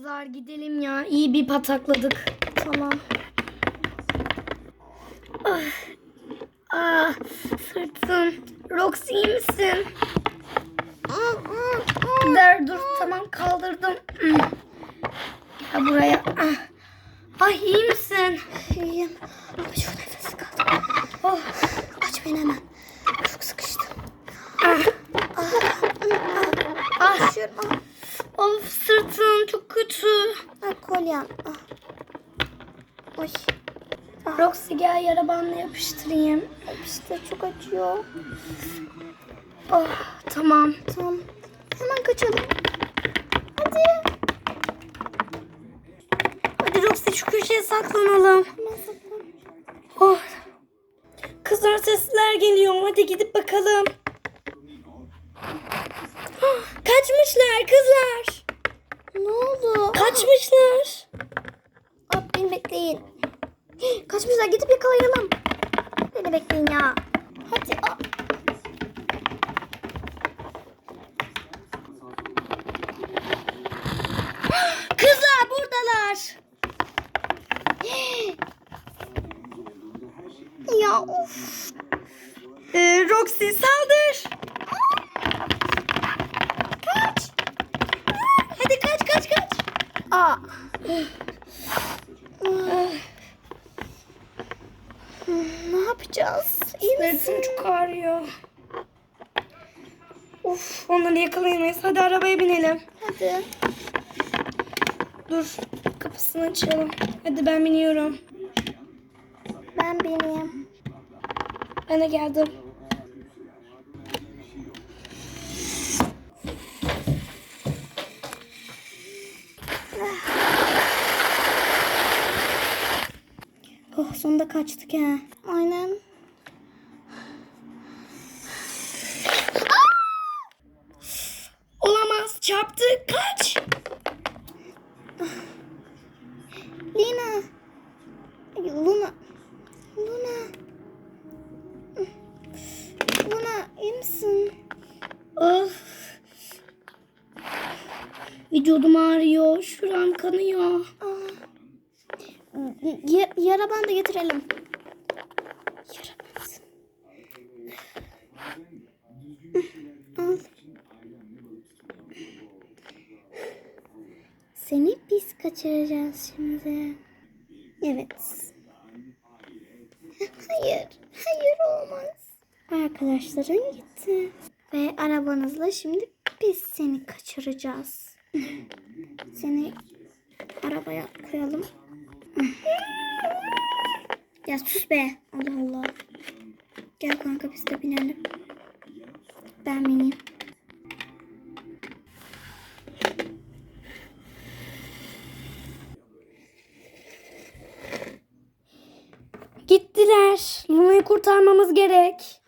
kızlar gidelim ya. İyi bir patakladık. Tamam. Ah, ah sırtım. Roxy iyi misin? Der dur tamam kaldırdım. Gel buraya. Ah. Ay iyi misin? İyiyim. Ama çok nefes kaldı. Oh. Aç beni hemen. Çok sıkıştım. Ah. Ah. Üşüyorum. Ah, Of sırtım çok kötü. Ah, kolyem. Ah. Oy. Roxy gel yara bandına yapıştırayım. İşte çok acıyor. Oh tamam. Tamam. Hemen kaçalım. Hadi. Hadi Roxy şu köşeye saklanalım. Oh. Kızlar sesler geliyor. Hadi gidip bakalım. Ah, Kaçmışlar kızlar. Ne oldu? Kaçmışlar. Aa, beni bekleyin. Kaçmışlar gidip yakalayalım. Beni bekleyin ya. Hadi. Aa. Kızlar buradalar. Ya of. Ee, Roxy saldır. Kaç. Hadi kaç kaç kaç. Aa. ne yapacağız? İyi misin? Sırtım çok ağrıyor. Of onları yakalayamayız. Hadi arabaya binelim. Hadi. Dur kapısını açalım. Hadi ben biniyorum. Ben bineyim. Ben de geldim. Sonunda kaçtık ha. Aynen. Olamaz çarptı. Kaç. Lina. Luna. Luna. Luna iyi misin? Of. Vücudum ağrıyor. Şuram kanıyor. Aa. Ya, yara bandı getirelim. Yara. Seni biz kaçıracağız şimdi. Evet. Hayır. Hayır olmaz. Arkadaşların gitti. Ve arabanızla şimdi biz seni kaçıracağız. Seni arabaya koyalım. Ya sus be. Allah Allah. Gel kanka biz de binelim. Ben bineyim. Gittiler. Luna'yı kurtarmamız gerek.